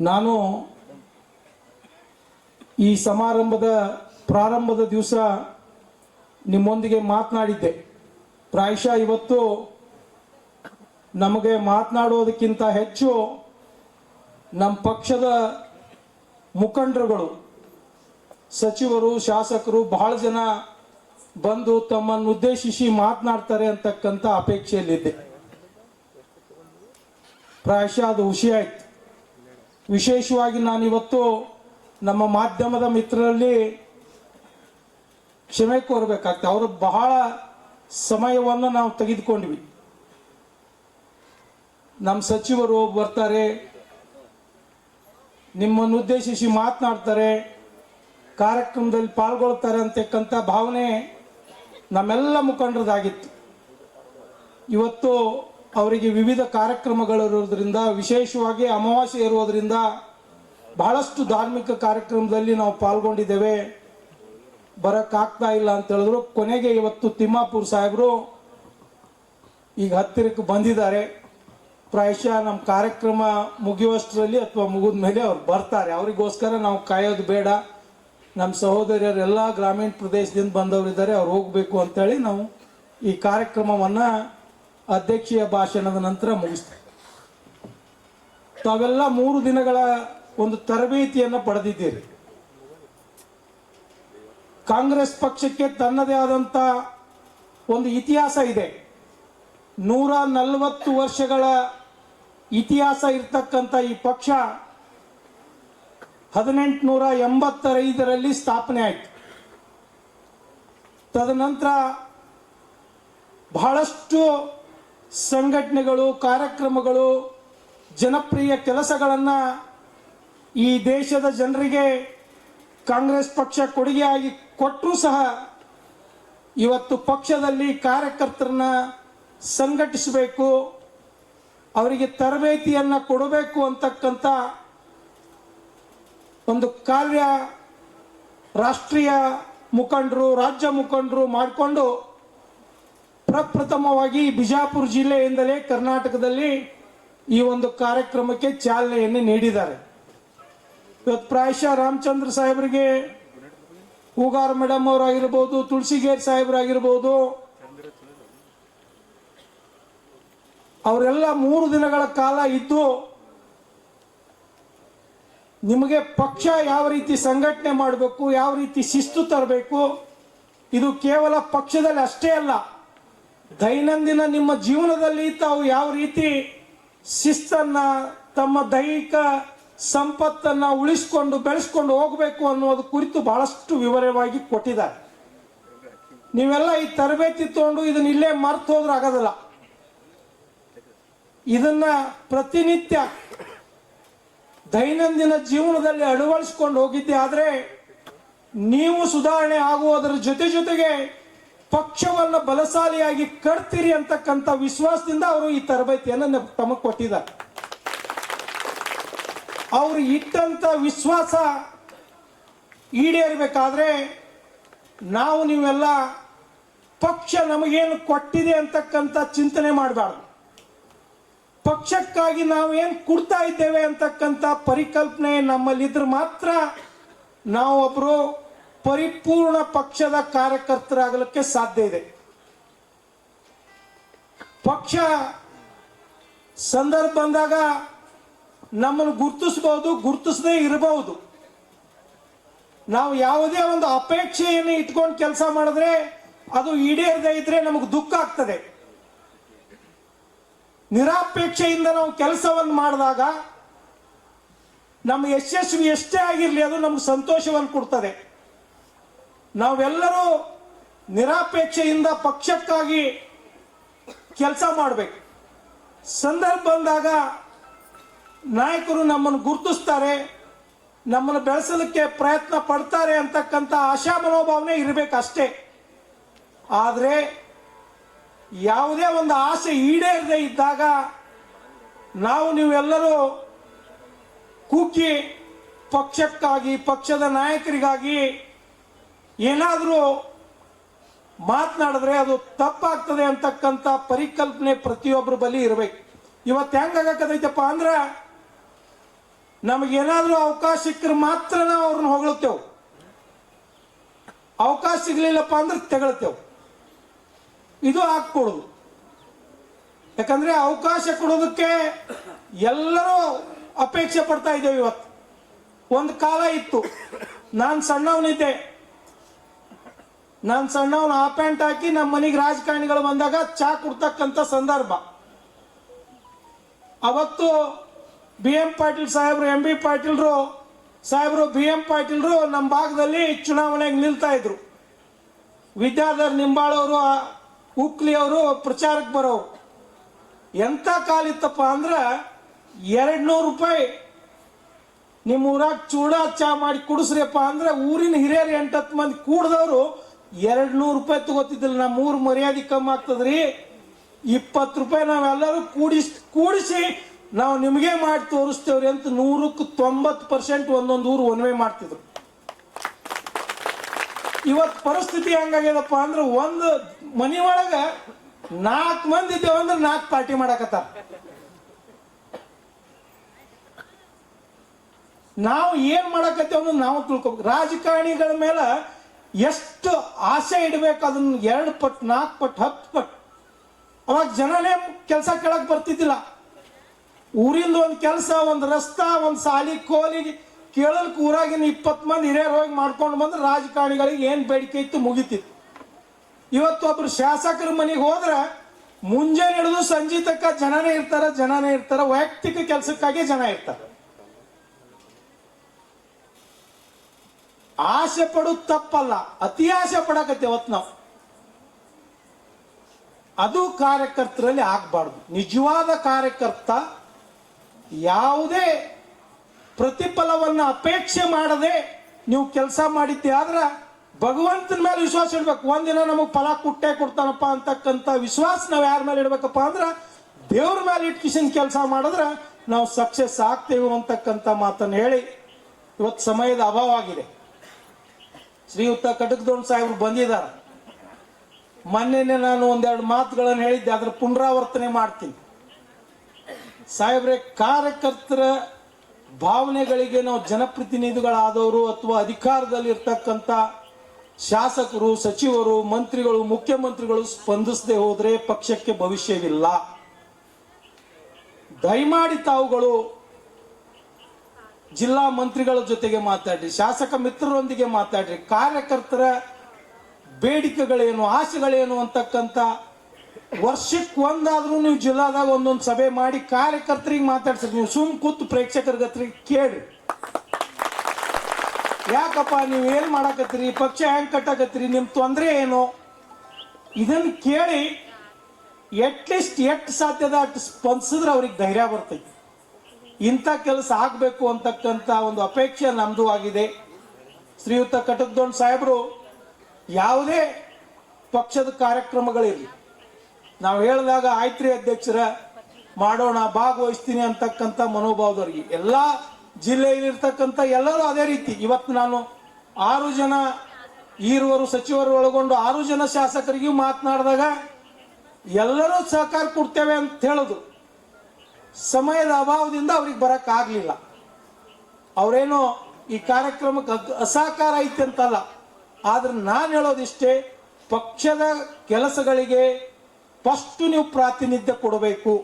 ನಾನು ಈ ಸಮಾರಂಭದ ಪ್ರಾರಂಭದ ದಿವಸ ನಿಮ್ಮೊಂದಿಗೆ ಮಾತನಾಡಿದ್ದೆ. ಪ್ರಾಯಶಃ ಇವತ್ತು ನಮಗೆ ಮಾತನಾಡೋದಕ್ಕಿಂತ ಹೆಚ್ಚು ನಮ್ಮ ಪಕ್ಷದ ಮುಖಂಡರುಗಳು, ಸಚಿವರು, ಶಾಸಕರು ಬಹಳ ಜನ ಬಂದು ತಮ್ಮನ್ನು ಉದ್ದೇಶಿಸಿ ಮಾತನಾಡ್ತಾರೆ ಅಂತಕ್ಕಂಥ ಅಪೇಕ್ಷೆಯಲ್ಲಿದ್ದೆ. ಪ್ರಾಯಶಃ ಅದು ಖುಷಿ ಆಯ್ತು. ವಿಶೇಷವಾಗಿ ನಾನಿವತ್ತು ನಮ್ಮ ಮಾಧ್ಯಮದ ಮಿತ್ರರಲ್ಲಿ ಕ್ಷಮೆ ಕೋರಬೇಕಾಗ್ತದೆ. ಅವರು ಬಹಳ ಸಮಯವನ್ನು ನಾವು ತೆಗೆದುಕೊಂಡ್ವಿ. ನಮ್ಮ ಸಚಿವರು ಬರ್ತಾರೆ, ನಿಮ್ಮನ್ನು ಉದ್ದೇಶಿಸಿ ಮಾತನಾಡ್ತಾರೆ, ಕಾರ್ಯಕ್ರಮದಲ್ಲಿ ಪಾಲ್ಗೊಳ್ತಾರೆ ಅಂತಕ್ಕಂಥ ಭಾವನೆ ನಮ್ಮೆಲ್ಲ ಮುಖಂಡರದಾಗಿತ್ತು. ಇವತ್ತು ಅವರಿಗೆ ವಿವಿಧ ಕಾರ್ಯಕ್ರಮಗಳಿರೋದ್ರಿಂದ ವಿಶೇಷವಾಗಿ ಅಮಾವಾಸ್ಯೆ ಇರೋದ್ರಿಂದ ಬಹಳಷ್ಟು ಧಾರ್ಮಿಕ ಕಾರ್ಯಕ್ರಮದಲ್ಲಿ ನಾವು ಪಾಲ್ಗೊಂಡಿದ್ದೇವೆ. ಬರೋಕ್ಕಾಗ್ತಾ ಇಲ್ಲ ಅಂತ ಹೇಳಿದ್ರು. ಕೊನೆಗೆ ಇವತ್ತು ತಿಮ್ಮಾಪುರ್ ಸಾಹೇಬರು ಈಗ ಹತ್ತಿರಕ್ಕೆ ಬಂದಿದ್ದಾರೆ. ಪ್ರಾಯಶಃ ನಮ್ಮ ಕಾರ್ಯಕ್ರಮ ಮುಗಿಯುವಷ್ಟರಲ್ಲಿ ಅಥವಾ ಮುಗಿದ ಮೇಲೆ ಅವ್ರು ಬರ್ತಾರೆ. ಅವರಿಗೋಸ್ಕರ ನಾವು ಕಾಯೋದು ಬೇಡ. ನಮ್ಮ ಸಹೋದರಿಯರೆಲ್ಲ ಗ್ರಾಮೀಣ ಪ್ರದೇಶದಿಂದ ಬಂದವರಿದ್ದಾರೆ. ಅವ್ರು ಹೋಗಬೇಕು ಅಂತೇಳಿ ನಾವು ಈ ಕಾರ್ಯಕ್ರಮವನ್ನು ಅಧ್ಯಕ್ಷೀಯ ಭಾಷಣದ ನಂತರ ಮುಗಿಸ್ತೇವೆ ತಾವೆಲ್ಲ ಮೂರು ದಿನಗಳ ಒಂದು ತರಬೇತಿಯನ್ನು ಪಡೆದಿದ್ದೀರಿ. ಕಾಂಗ್ರೆಸ್ ಪಕ್ಷಕ್ಕೆ ತನ್ನದೇ ಆದಂಥ ಒಂದು ಇತಿಹಾಸ ಇದೆ. ನೂರ ನಲವತ್ತು ವರ್ಷಗಳ ಇತಿಹಾಸ ಇರ್ತಕ್ಕಂಥ ಈ ಪಕ್ಷ ಹದಿನೆಂಟುನೂರ ಎಂಬತ್ತೈದರಲ್ಲಿ ಸ್ಥಾಪನೆ ಆಯಿತು. ತದನಂತರ ಬಹಳಷ್ಟು ಸಂಘಟನೆಗಳು, ಕಾರ್ಯಕ್ರಮಗಳು, ಜನಪ್ರಿಯ ಕೆಲಸಗಳನ್ನು ಈ ದೇಶದ ಜನರಿಗೆ ಕಾಂಗ್ರೆಸ್ ಪಕ್ಷ ಕೊಡುಗೆಯಾಗಿ ಕೊಟ್ಟರೂ ಸಹ ಇವತ್ತು ಪಕ್ಷದಲ್ಲಿ ಕಾರ್ಯಕರ್ತರನ್ನ ಸಂಘಟಿಸಬೇಕು, ಅವರಿಗೆ ತರಬೇತಿಯನ್ನು ಕೊಡಬೇಕು ಅಂತಕ್ಕಂಥ ಒಂದು ಕಾರ್ಯ ರಾಷ್ಟ್ರೀಯ ಮುಖಂಡರು, ರಾಜ್ಯ ಮುಖಂಡರು ಮಾಡಿಕೊಂಡು ಪ್ರಪ್ರಥಮವಾಗಿ ಬಿಜಾಪುರ ಜಿಲ್ಲೆಯಿಂದಲೇ ಕರ್ನಾಟಕದಲ್ಲಿ ಈ ಒಂದು ಕಾರ್ಯಕ್ರಮಕ್ಕೆ ಚಾಲನೆಯನ್ನು ನೀಡಿದ್ದಾರೆ. ಇವತ್ತು ಪ್ರಾಯಶಃ ರಾಮಚಂದ್ರ ಸಾಹೇಬರಿಗೆ ಹೂಗಾರ್ ಮೇಡಮ್ ಅವರಾಗಿರ್ಬೋದು, ತುಳಸಿಗೇರ್ ಸಾಹೇಬರಾಗಿರ್ಬೋದು, ಅವರೆಲ್ಲ ಮೂರು ದಿನಗಳ ಕಾಲ ಇದ್ದು ನಿಮಗೆ ಪಕ್ಷ ಯಾವ ರೀತಿ ಸಂಘಟನೆ ಮಾಡಬೇಕು, ಯಾವ ರೀತಿ ಶಿಸ್ತು ತರಬೇಕು, ಇದು ಕೇವಲ ಪಕ್ಷದಲ್ಲಿ ಅಷ್ಟೇ ಅಲ್ಲ ದೈನಂದಿನ ನಿಮ್ಮ ಜೀವನದಲ್ಲಿ ತಾವು ಯಾವ ರೀತಿ ಶಿಸ್ತನ್ನ, ತಮ್ಮ ದೈಹಿಕ ಸಂಪತ್ತನ್ನ ಉಳಿಸ್ಕೊಂಡು, ಬೆಳೆಸ್ಕೊಂಡು ಹೋಗಬೇಕು ಅನ್ನೋದು ಕುರಿತು ಬಹಳಷ್ಟು ವಿವರವಾಗಿ ಕೊಟ್ಟಿದ್ದಾರೆ. ನೀವೆಲ್ಲ ಈ ತರಬೇತಿ ತಗೊಂಡು ಇದನ್ನ ಇಲ್ಲೇ ಮರ್ತು ಹೋದ್ರೆ ಆಗೋದಿಲ್ಲ. ಇದನ್ನ ಪ್ರತಿನಿತ್ಯ ದೈನಂದಿನ ಜೀವನದಲ್ಲಿ ಅಳವಡಿಸ್ಕೊಂಡು ಹೋಗಿದ್ದೆ ಆದರೆ ನೀವು ಸುಧಾರಣೆ ಆಗುವುದರ ಜೊತೆ ಜೊತೆಗೆ ಪಕ್ಷವನ್ನು ಬಲಶಾಲಿಯಾಗಿ ಕಟ್ತೀರಿ ಅಂತಕ್ಕಂಥ ವಿಶ್ವಾಸದಿಂದ ಅವರು ಈ ತರಬೇತಿಯನ್ನು ತಮಗೆ ಕೊಟ್ಟಿದ್ದಾರೆ. ಅವರು ಇಟ್ಟಂತ ವಿಶ್ವಾಸ ಈಡೇರಬೇಕಾದ್ರೆ ನಾವು ನೀವೆಲ್ಲ ಪಕ್ಷ ನಮಗೇನು ಕೊಟ್ಟಿದೆ ಅಂತಕ್ಕಂಥ ಚಿಂತನೆ ಮಾಡಬಾರ್ದು. ಪಕ್ಷಕ್ಕಾಗಿ ನಾವೇನು ಕೊಡ್ತಾ ಇದ್ದೇವೆ ಅಂತಕ್ಕಂಥ ಪರಿಕಲ್ಪನೆ ನಮ್ಮಲ್ಲಿದ್ರೆ ಮಾತ್ರ ನಾವು ಒಬ್ಬರು ಪರಿಪೂರ್ಣ ಪಕ್ಷದ ಕಾರ್ಯಕರ್ತರಾಗಲಿಕ್ಕೆ ಸಾಧ್ಯ ಇದೆ. ಪಕ್ಷ ಸಂದರ್ಭ ಬಂದಾಗ ನಮ್ಮನ್ನು ಗುರುತಿಸಬಹುದು ಗುರುತಿಸದೇ ಇರಬಹುದು. ನಾವು ಯಾವುದೇ ಒಂದು ಅಪೇಕ್ಷೆಯನ್ನು ಇಟ್ಕೊಂಡು ಕೆಲಸ ಮಾಡಿದ್ರೆ ಅದು ಈಡೇರದೇ ಇದ್ರೆ ನಮಗೆ ದುಃಖ ಆಗ್ತದೆ. ನಿರಾಪೇಕ್ಷೆಯಿಂದ ನಾವು ಕೆಲಸವನ್ನು ಮಾಡಿದಾಗ ನಮ್ಮ ಯಶಸ್ವಿ ಎಷ್ಟೇ ಆಗಿರಲಿ ಅದು ನಮ್ಗೆ ಸಂತೋಷವನ್ನು ಕೊಡ್ತದೆ. ನಾವೆಲ್ಲರೂ ನಿರಾಪೇಕ್ಷೆಯಿಂದ ಪಕ್ಷಕ್ಕಾಗಿ ಕೆಲಸ ಮಾಡಬೇಕು. ಸಂದರ್ಭ ಬಂದಾಗ ನಾಯಕರು ನಮ್ಮನ್ನು ಗುರುತಿಸ್ತಾರೆ, ನಮ್ಮನ್ನು ಬೆಳೆಸಲಿಕ್ಕೆ ಪ್ರಯತ್ನ ಪಡ್ತಾರೆ ಅಂತಕ್ಕಂಥ ಆಶಾ ಮನೋಭಾವನೆ ಇರಬೇಕಷ್ಟೇ ಆದರೆ ಯಾವುದೇ ಒಂದು ಆಸೆ ಈಡೇರದೆ ಇದ್ದಾಗ ನಾವು ನೀವೆಲ್ಲರೂ ಕೂಕಿ ಪಕ್ಷಕ್ಕಾಗಿ, ಪಕ್ಷದ ನಾಯಕರಿಗಾಗಿ ಏನಾದರೂ ಮಾತನಾಡಿದ್ರೆ ಅದು ತಪ್ಪಾಗ್ತದೆ ಅಂತಕ್ಕಂಥ ಪರಿಕಲ್ಪನೆ ಪ್ರತಿಯೊಬ್ಬರ ಬಳಿ ಇರಬೇಕು. ಇವತ್ತು ಹೆಂಗಾಗತ್ತೈತಪ್ಪ ಅಂದ್ರೆ ನಮಗೇನಾದರೂ ಅವಕಾಶ ಸಿಕ್ಕರೆ ಮಾತ್ರ ನಾವು ಅವ್ರನ್ನ ಹೊಗಳ್ತೇವೆ. ಅವಕಾಶ ಸಿಗ್ಲಿಲ್ಲಪ್ಪ ಅಂದ್ರೆ ತೆಗಳ್ತೇವೆ. ಇದು ಹಾಕ್ಕೊಡೋದು ಯಾಕಂದ್ರೆ ಅವಕಾಶ ಕೊಡೋದಕ್ಕೆ ಎಲ್ಲರೂ ಅಪೇಕ್ಷೆ ಪಡ್ತಾ ಇದ್ದೇವೆ ಇವತ್ತು. ಒಂದು ಕಾಲ ಇತ್ತು. ನಾನು ಸಣ್ಣವನಿದ್ದೆ. ನಾನು ಸಣ್ಣವನು ಆ ಪ್ಯಾಂಟ್ ಹಾಕಿ ನಮ್ಮ ಮನೆಗೆ ರಾಜಕಾರಣಿಗಳು ಬಂದಾಗ ಚಾ ಕುಡ್ತಕ್ಕಂಥ ಸಂದರ್ಭ. ಅವತ್ತು ಬಿ ಎಂ ಪಾಟೀಲ್ ಸಾಹೇಬ್ರು, ಎಂ ಬಿ ಪಾಟೀಲ್ರು, ಸಾಹೇಬ್ರು ಬಿ ಎಂ ಪಾಟೀಲ್ರು ನಮ್ಮ ಭಾಗದಲ್ಲಿ ಚುನಾವಣೆಗೆ ನಿಲ್ತಾ ಇದ್ರು. ವಿದ್ಯಾಧರ್ ನಿಂಬಾಳವರು, ಉಕ್ಲಿ ಅವರು ಪ್ರಚಾರಕ್ಕೆ ಬರೋರು. ಎಂಥ ಕಾಲಿತ್ತಪ್ಪ ಅಂದ್ರೆ ಎರಡು ನೂರು ರೂಪಾಯಿ ನಿಮ್ಮ ಊರಾಗ ಚೂಡ ಚಾ ಮಾಡಿ ಕುಡಿಸ್ರಿಯಪ್ಪ ಅಂದ್ರೆ ಊರಿನ ಹಿರಿಯರು ಎಂಟತ್ತು ಮಂದಿ ಕೂಡ್ದವ್ರು ಎರಡು ನೂರು ರೂಪಾಯಿ ತಗೋತಿದ್ದಿಲ್ಲ ನಮ್ಮ ಊರು ಮರ್ಯಾದೆ ಕಮ್ಮಿ ಆಗ್ತದ್ರಿ. ಇಪ್ಪತ್ತು ರೂಪಾಯಿ ನಾವೆಲ್ಲರೂ ಕೂಡಿಸ್, ಕೂಡಿಸಿ ನಾವು ನಿಮಗೆ ಮಾಡಿ ತೋರಿಸ್ತೇವ್ರಿ ಅಂತ ನೂರಕ್ಕೆ ತೊಂಬತ್ತು ಪರ್ಸೆಂಟ್ ಒಂದೊಂದು ಊರು ಒನ್ವೆ ಮಾಡ್ತಿದ್ರು. ಇವತ್ತು ಪರಿಸ್ಥಿತಿ ಹೆಂಗಾಗ್ಯದಪ್ಪ ಅಂದ್ರೆ ಒಂದು ಮನಿ ಒಳಗ ನಾಲ್ಕು ಮಂದಿ ಇದ್ದೇವಂದ್ರೆ ನಾಲ್ಕು ಪಾರ್ಟಿ ಮಾಡಕತ್ತಾರ. ನಾವು ಏನ್ ಮಾಡಕತ್ತೇವ ನಾವು ತಿಳ್ಕೊಬೇಕು. ರಾಜಕಾರಣಿಗಳ ಮೇಲೆ ಎಷ್ಟು ಆಸೆ ಇಡಬೇಕು ಅದನ್ನ ಎರಡು ಪಟ್ಟು ನಾಲ್ಕು ಪಟ್ಟು ಹತ್ತು ಪಟ್ಟು ಅವಾಗ ಜನನೇ ಕೆಲಸ ಕೇಳಕ್ ಬರ್ತಿದ್ದಿಲ್ಲ. ಊರಿಂದ ಒಂದು ಕೆಲಸ, ಒಂದು ರಸ್ತಾ, ಒಂದು ಸಾಲಿ ಕೋಲಿ, ಕೇಳಲ್ಕ ಊರಾಗಿನ ಇಪ್ಪತ್ತು ಮಂದಿ ಹಿರಿಯರು ಹೋಗಿ ಮಾಡ್ಕೊಂಡು ಬಂದ್ರೆ ರಾಜಕಾರಣಿಗಳಿಗೆ ಏನು ಬೇಡಿಕೆ ಇತ್ತು ಮುಗಿತಿತ್ತು. ಇವತ್ತು ಒಬ್ರು ಶಾಸಕರ ಮನೆಗೆ ಹೋದ್ರೆ ಮುಂಜಾನೆ ಹಿಡಿದು ಸಂಜೆ ತಕ್ಕ ಜನನೇ ಇರ್ತಾರೆ ಜನನೇ ಇರ್ತಾರೆ, ವೈಯಕ್ತಿಕ ಕೆಲಸಕ್ಕಾಗಿ ಜನ ಇರ್ತಾರೆ. ಆಸೆ ಪಡೋದು ತಪ್ಪಲ್ಲ, ಅತಿ ಆಸೆ ಪಡಕತ್ತೆ ಹೊತ್ತು ನಾವು. ಅದು ಕಾರ್ಯಕರ್ತರಲ್ಲಿ ಆಗ್ಬಾರ್ದು. ನಿಜವಾದ ಕಾರ್ಯಕರ್ತ ಯಾವುದೇ ಪ್ರತಿಫಲವನ್ನು ಅಪೇಕ್ಷೆ ಮಾಡದೆ ನೀವು ಕೆಲಸ ಮಾಡಿದ್ದೆ ಆದ್ರೆ ಭಗವಂತನ ಮೇಲೆ ವಿಶ್ವಾಸ ಇಡ್ಬೇಕು. ಒಂದಿನ ನಮಗೆ ಫಲ ಕುಟ್ಟೆ ಕೊಡ್ತಾನಪ್ಪ ಅಂತಕ್ಕಂಥ ವಿಶ್ವಾಸ ನಾವು ಯಾರ ಮೇಲೆ ಇಡ್ಬೇಕಪ್ಪ ಅಂದ್ರೆ ದೇವ್ರ ಮೇಲೆ ಇಟ್ಕಿಸಿನ ಕೆಲಸ ಮಾಡಿದ್ರೆ ನಾವು ಸಕ್ಸಸ್ ಆಗ್ತೇವೆ ಅಂತಕ್ಕಂಥ ಮಾತನ್ನು ಹೇಳಿ ಇವತ್ತು ಸಮಯದ ಅಭಾವ ಆಗಿದೆ. ಶ್ರೀಯುತ ಕಟಕದೊಂಡ್ ಸಾಹೇಬ್ರು ಬಂದಿದ್ದಾರೆ. ಮೊನ್ನೆನೆ ನಾನು ಒಂದೆರಡು ಮಾತುಗಳನ್ನು ಹೇಳಿದ್ದೆ, ಅದ್ರ ಪುನರಾವರ್ತನೆ ಮಾಡ್ತೀನಿ. ಸಾಹೇಬ್ರೆ, ಕಾರ್ಯಕರ್ತರ ಭಾವನೆಗಳಿಗೆ ನಾವು ಜನಪ್ರತಿನಿಧಿಗಳಾದವರು ಅಥವಾ ಅಧಿಕಾರದಲ್ಲಿ ಇರ್ತಕ್ಕಂಥ ಶಾಸಕರು, ಸಚಿವರು, ಮಂತ್ರಿಗಳು, ಮುಖ್ಯಮಂತ್ರಿಗಳು ಸ್ಪಂದಿಸದೆ ಹೋದರೆ ಪಕ್ಷಕ್ಕೆ ಭವಿಷ್ಯವಿಲ್ಲ. ದಯಮಾಡಿ ತಾವುಗಳು ಜಿಲ್ಲಾ ಮಂತ್ರಿಗಳ ಜೊತೆಗೆ ಮಾತಾಡ್ರಿ, ಶಾಸಕ ಮಿತ್ರರೊಂದಿಗೆ ಮಾತಾಡ್ರಿ, ಕಾರ್ಯಕರ್ತರ ಬೇಡಿಕೆಗಳೇನು, ಆಸೆಗಳೇನು ಅಂತಕ್ಕಂಥ ವರ್ಷಕ್ಕೆ ಒಂದಾದ್ರೂ ನೀವು ಜಿಲ್ಲಾದಾಗ ಒಂದೊಂದು ಸಭೆ ಮಾಡಿ ಕಾರ್ಯಕರ್ತರಿಗೆ ಮಾತಾಡ್ಸ್ರಿ, ನೀವು ಸುಮ್ ಕೂತು ಪ್ರೇಕ್ಷಕರ ಗತ್ರಿಗೆ ಕೇಳ್ರಿ. ಯಾಕಪ್ಪ, ನೀವು ಏನ್ ಮಾಡಾಕತ್ತೀರಿ ಪಕ್ಷ ಹೆಂಗ್ ಕಟ್ಟಾಕತ್ತೀರಿ, ನಿಮ್ ತೊಂದರೆ ಏನು? ಇದನ್ನ ಕೇಳಿ ಎಟ್ಲೀಸ್ಟ್ ಎಷ್ಟು ಸಾಧ್ಯದ ಅಷ್ಟು ಸ್ಪಂದಿಸಿದ್ರೆ ಅವ್ರಿಗೆ ಧೈರ್ಯ ಬರ್ತೈತಿ. ಇಂಥ ಕೆಲಸ ಆಗಬೇಕು ಅಂತಕ್ಕಂಥ ಒಂದು ಅಪೇಕ್ಷೆ ನಮ್ಮದು ಆಗಿದೆ. ಶ್ರೀಯುತ ಕಟಕ್ದೊಂಡ್ ಸಾಹೇಬರು, ಯಾವುದೇ ಪಕ್ಷದ ಕಾರ್ಯಕ್ರಮಗಳಿರಲಿ, ನಾವು ಹೇಳಿದಾಗ ಆಯ್ತ್ರಿ ಅಧ್ಯಕ್ಷರ, ಮಾಡೋಣ, ಭಾಗವಹಿಸ್ತೀನಿ ಅಂತಕ್ಕಂಥ ಮನೋಭಾವದವ್ರಿಗೆ. ಎಲ್ಲ ಜಿಲ್ಲೆಯಲ್ಲಿರ್ತಕ್ಕಂಥ ಎಲ್ಲರೂ ಅದೇ ರೀತಿ. ಇವತ್ತು ನಾನು ಆರು ಜನ ಈರುವರು, ಸಚಿವರು ಒಳಗೊಂಡು ಆರು ಜನ ಶಾಸಕರಿಗೂ ಮಾತನಾಡಿದಾಗ ಎಲ್ಲರೂ ಸಹಕಾರ ಕೊಡ್ತೇವೆ ಅಂತ ಹೇಳಿದ್ರು ಸಮಯದ ಅಭಾವದಿಂದ ಅವ್ರಿಗೆ ಬರೋಕ್ಕಾಗಲಿಲ್ಲ. ಅವರೇನೋ ಈ ಕಾರ್ಯಕ್ರಮಕ್ಕೆ ಅಸಹಕಾರ ಐತೆ ಅಂತಲ್ಲ, ಆದ್ರೆ ನಾನು ಹೇಳೋದಿಷ್ಟೇ, ಪಕ್ಷದ ಕೆಲಸಗಳಿಗೆ ಫಸ್ಟ್ ನೀವು ಪ್ರಾತಿನಿಧ್ಯ ಕೊಡಬೇಕು.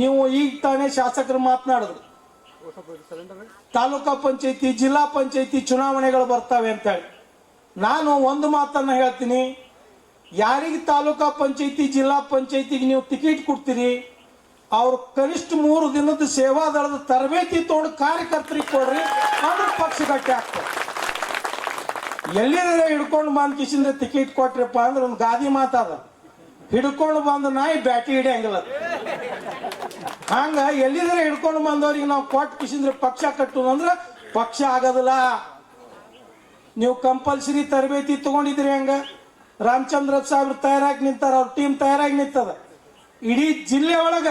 ನೀವು ಈಗ ತಾನೇ ಶಾಸಕರು ಮಾತನಾಡಿದ್ರು. ತಾಲೂಕಾ ಪಂಚಾಯತಿ, ಜಿಲ್ಲಾ ಪಂಚಾಯತಿ ಚುನಾವಣೆಗಳು ಬರ್ತವೆ ಅಂತೇಳಿ. ನಾನು ಒಂದು ಮಾತನ್ನ ಹೇಳ್ತೀನಿ, ಯಾರಿಗೆ ತಾಲೂಕಾ ಪಂಚಾಯತಿ, ಜಿಲ್ಲಾ ಪಂಚಾಯತಿಗೆ ನೀವು ಟಿಕೆಟ್ ಕೊಡ್ತೀರಿ ಅವ್ರು ಕನಿಷ್ಠ ಮೂರು ದಿನದ ಸೇವಾದಳದ ತರಬೇತಿ ತೊಗೊಂಡು ಕಾರ್ಯಕರ್ತರಿಗೆ ಕೊಡ್ರಿ, ಅಂದ್ರೆ ಪಕ್ಷ ಗಟ್ಟಿ ಆಗ್ತದೆ. ಎಲ್ಲಿದ್ರೆ ಹಿಡ್ಕೊಂಡು ಬಂದ್ ಕಿಶಿಂದ ಟಿಕೆಟ್ ಕೊಟ್ರಪ್ಪ ಅಂದ್ರೆ ಒಂದು ಗಾದಿ ಮಾತಾದ ಹಿಡ್ಕೊಂಡು ಬಂದ ನಾಯಿ ಬ್ಯಾಟಿ ಹಿಡಿಯಂಗಿಲ್ಲ. ಹಂಗ ಎಲ್ಲಿದ್ರೆ ಹಿಡ್ಕೊಂಡು ಬಂದವ್ರಿಗೆ ನಾವು ಕೊಟ್ಟು ಕಿಶಿಂದ್ರೆ ಪಕ್ಷ ಕಟ್ಟು ಅಂದ್ರೆ ಪಕ್ಷ ಆಗೋದಿಲ್ಲ. ನೀವು ಕಂಪಲ್ಸರಿ ತರಬೇತಿ ತಗೊಂಡಿದ್ರಿ ಹಂಗ? ರಾಮಚಂದ್ರ ಸಾಹೇಬ್ರು ತಯಾರಾಗಿ ನಿಂತಾರ, ಅವ್ರ ಟೀಮ್ ತಯಾರಾಗಿ ನಿಂತದ. ಇಡೀ ಜಿಲ್ಲೆ ಒಳಗ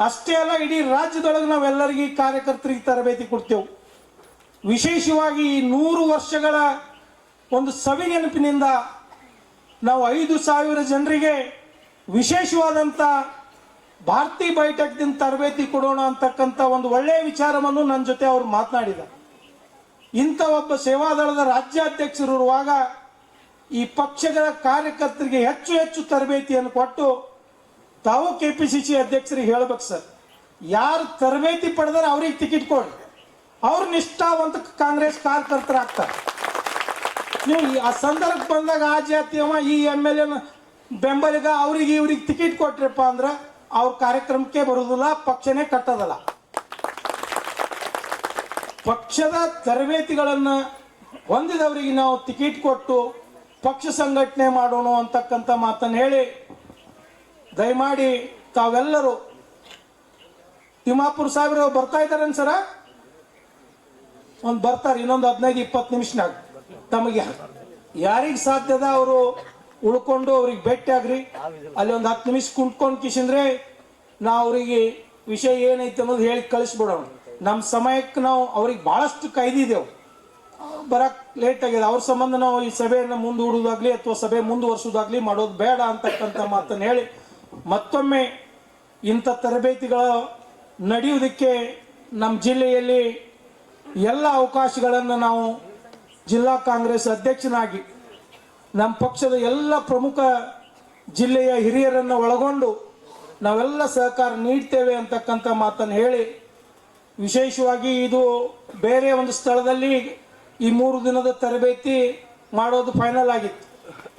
ಅಷ್ಟೇ ಅಲ್ಲ, ಇಡೀ ರಾಜ್ಯದೊಳಗೆ ನಾವೆಲ್ಲರಿಗೆ ಕಾರ್ಯಕರ್ತರಿಗೆ ತರಬೇತಿ ಕೊಡ್ತೇವೆ. ವಿಶೇಷವಾಗಿ ಈ ನೂರು ವರ್ಷಗಳ ಒಂದು ಸವಿ ನೆನಪಿನಿಂದ ನಾವು ಐದು ಸಾವಿರ ಜನರಿಗೆ ವಿಶೇಷವಾದಂಥ ಭಾರತಿ ಬಯೋಟೆಕ್ದಿಂದ ತರಬೇತಿ ಕೊಡೋಣ ಅಂತಕ್ಕಂಥ ಒಂದು ಒಳ್ಳೆಯ ವಿಚಾರವನ್ನು ನನ್ನ ಜೊತೆ ಅವರು ಮಾತನಾಡಿದ ಇಂಥ ಒಬ್ಬ ಸೇವಾದಳದ ರಾಜ್ಯಾಧ್ಯಕ್ಷರಿರುವಾಗ ಈ ಪಕ್ಷಗಳ ಕಾರ್ಯಕರ್ತರಿಗೆ ಹೆಚ್ಚು ಹೆಚ್ಚು ತರಬೇತಿಯನ್ನು ಕೊಟ್ಟು ತಾವು ಕೆ ಪಿ ಸಿ ಸಿ ಅಧ್ಯಕ್ಷರಿಗೆ ಹೇಳ್ಬೇಕು ಸರ್. ಯಾರು ತರಬೇತಿ ಪಡೆದರೆ ಅವ್ರಿಗೆ ಟಿಕೆಟ್ ಕೊಡಿ. ಅವ್ರ ನಿಷ್ಠಾವಂತ ಕಾಂಗ್ರೆಸ್ ಕಾರ್ಯಕರ್ತರಾಗ್ತಾರೆ ನೀವು ಈ- ಆ ಸಂದರ್ಭ ಬಂದಾಗ ಆ ಜಾತಿಯವ ಈ ಎಂ ಎಲ್ ಎನ ಬೆಂಬಲಿಗ ಅವ್ರಿಗೆ ಇವ್ರಿಗೆ ಟಿಕೆಟ್ ಕೊಟ್ರಪ್ಪ ಅಂದ್ರೆ ಅವ್ರ ಕಾರ್ಯಕ್ರಮಕ್ಕೆ ಬರುದಿಲ್ಲ ಪಕ್ಷನೇ ಕಟ್ಟೋದಲ್ಲ. ಪಕ್ಷದ ತರಬೇತಿಗಳನ್ನು ಹೊಂದಿದವರಿಗೆ ನಾವು ಟಿಕೆಟ್ ಕೊಟ್ಟು ಪಕ್ಷ ಸಂಘಟನೆ ಮಾಡೋಣ ಅಂತಕ್ಕಂಥ ಮಾತನ್ನು ಹೇಳಿ ದಯಮಾಡಿ ತಾವೆಲ್ಲರೂ ತಿಮ್ಮಾಪುರ ಸಾವಿರ ಬರ್ತಾ ಇದ್ದಾರೆ ಸರ? ಒಂದು ಬರ್ತಾರೆ, ಇನ್ನೊಂದು ಹದಿನೈದು, ಇಪ್ಪತ್ತು ನಿಮಿಷನಾಗ. ತಮಗೆ ಯಾರಿಗೆ ಸಾಧ್ಯದ ಅವರು ಉಳ್ಕೊಂಡು ಅವ್ರಿಗೆ ಭೇಟಿ ಆಗ್ರಿ. ಅಲ್ಲಿ ಒಂದು ಹತ್ತು ನಿಮಿಷ ಕುಂಟ್ಕೊಂಡು ಕಿಶಂದ್ರೆ ನಾವು ಅವರಿಗೆ ವಿಷಯ ಏನೈತೆ ಅನ್ನೋದು ಹೇಳಿ ಕಳಿಸ್ಬಿಡೋಣ. ನಮ್ಮ ಸಮಯಕ್ಕೆ ನಾವು ಅವ್ರಿಗೆ ಬಹಳಷ್ಟು ಕಾಯ್ದಿದ್ದೆವು ಬರಕ್ ಲೇಟ್ ಆಗಿದೆ ಅವ್ರ ಸಂಬಂಧ ನಾವು ಈ ಸಭೆಯನ್ನು ಮುಂದೂಡುವುದಾಗ್ಲಿ ಅಥವಾ ಸಭೆ ಮುಂದುವರ್ಸೋದಾಗ್ಲಿ ಮಾಡೋದು ಬೇಡ ಅಂತಕ್ಕಂಥ ಮಾತನ್ನು ಹೇಳಿ ಮತ್ತೊಮ್ಮೆ ಇಂಥ ತರಬೇತಿಗಳು ನಡೆಯುವುದಕ್ಕೆ ನಮ್ಮ ಜಿಲ್ಲೆಯಲ್ಲಿ ಎಲ್ಲ ಅವಕಾಶಗಳನ್ನು ನಾವು ಜಿಲ್ಲಾ ಕಾಂಗ್ರೆಸ್ ಅಧ್ಯಕ್ಷನಾಗಿ ನಮ್ಮ ಪಕ್ಷದ ಎಲ್ಲ ಪ್ರಮುಖ ಜಿಲ್ಲೆಯ ಹಿರಿಯರನ್ನು ಒಳಗೊಂಡು ನಾವೆಲ್ಲ ಸಹಕಾರ ನೀಡ್ತೇವೆ ಅಂತಕ್ಕಂಥ ಮಾತನ್ನು ಹೇಳಿ ವಿಶೇಷವಾಗಿ ಇದು ಬೇರೆ ಒಂದು ಸ್ಥಳದಲ್ಲಿ ಈ ಮೂರು ದಿನದ ತರಬೇತಿ ಮಾಡೋದು ಫೈನಲ್ ಆಗಿತ್ತು.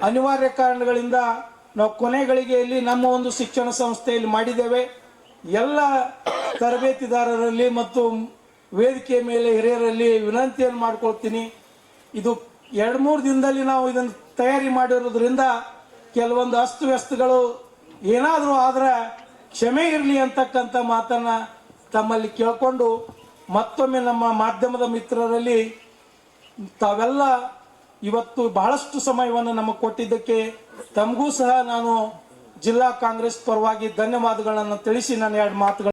ಅನಿವಾರ್ಯ ಕಾರಣಗಳಿಂದ ನಾವು ಕೊನೆಗಳಿಗೆಯಲ್ಲಿ ನಮ್ಮ ಒಂದು ಶಿಕ್ಷಣ ಸಂಸ್ಥೆಯಲ್ಲಿ ಮಾಡಿದ್ದೇವೆ. ಎಲ್ಲ ತರಬೇತಿದಾರರಲ್ಲಿ ಮತ್ತು ವೇದಿಕೆ ಮೇಲೆ ಹಿರಿಯರಲ್ಲಿ ವಿನಂತಿಯನ್ನು ಮಾಡ್ಕೊಳ್ತೀನಿ. ಇದು ಎರಡು ಮೂರು ದಿನದಲ್ಲಿ ನಾವು ಇದನ್ನು ತಯಾರಿ ಮಾಡಿರೋದ್ರಿಂದ ಕೆಲವೊಂದು ಅಸ್ತವ್ಯಸ್ತಗಳು ಏನಾದರೂ ಆದ್ರೆ ಕ್ಷಮೆ ಇರಲಿ ಅಂತಕ್ಕಂಥ ಮಾತನ್ನು ತಮ್ಮಲ್ಲಿ ಕೇಳಿಕೊಂಡು ಮತ್ತೊಮ್ಮೆ ನಮ್ಮ ಮಾಧ್ಯಮದ ಮಿತ್ರರಲ್ಲಿ ತಾವೆಲ್ಲ ಇವತ್ತು ಬಹಳಷ್ಟು ಸಮಯವನ್ನು ನಮಗೆ ಕೊಟ್ಟಿದ್ದಕ್ಕೆ ತಮಗೂ ಸಹ ನಾನು ಜಿಲ್ಲಾ ಕಾಂಗ್ರೆಸ್ ಪರವಾಗಿ ಧನ್ಯವಾದಗಳನ್ನು ತಿಳಿಸಿ ನಾನು ಎರಡು ಮಾತುಗಳು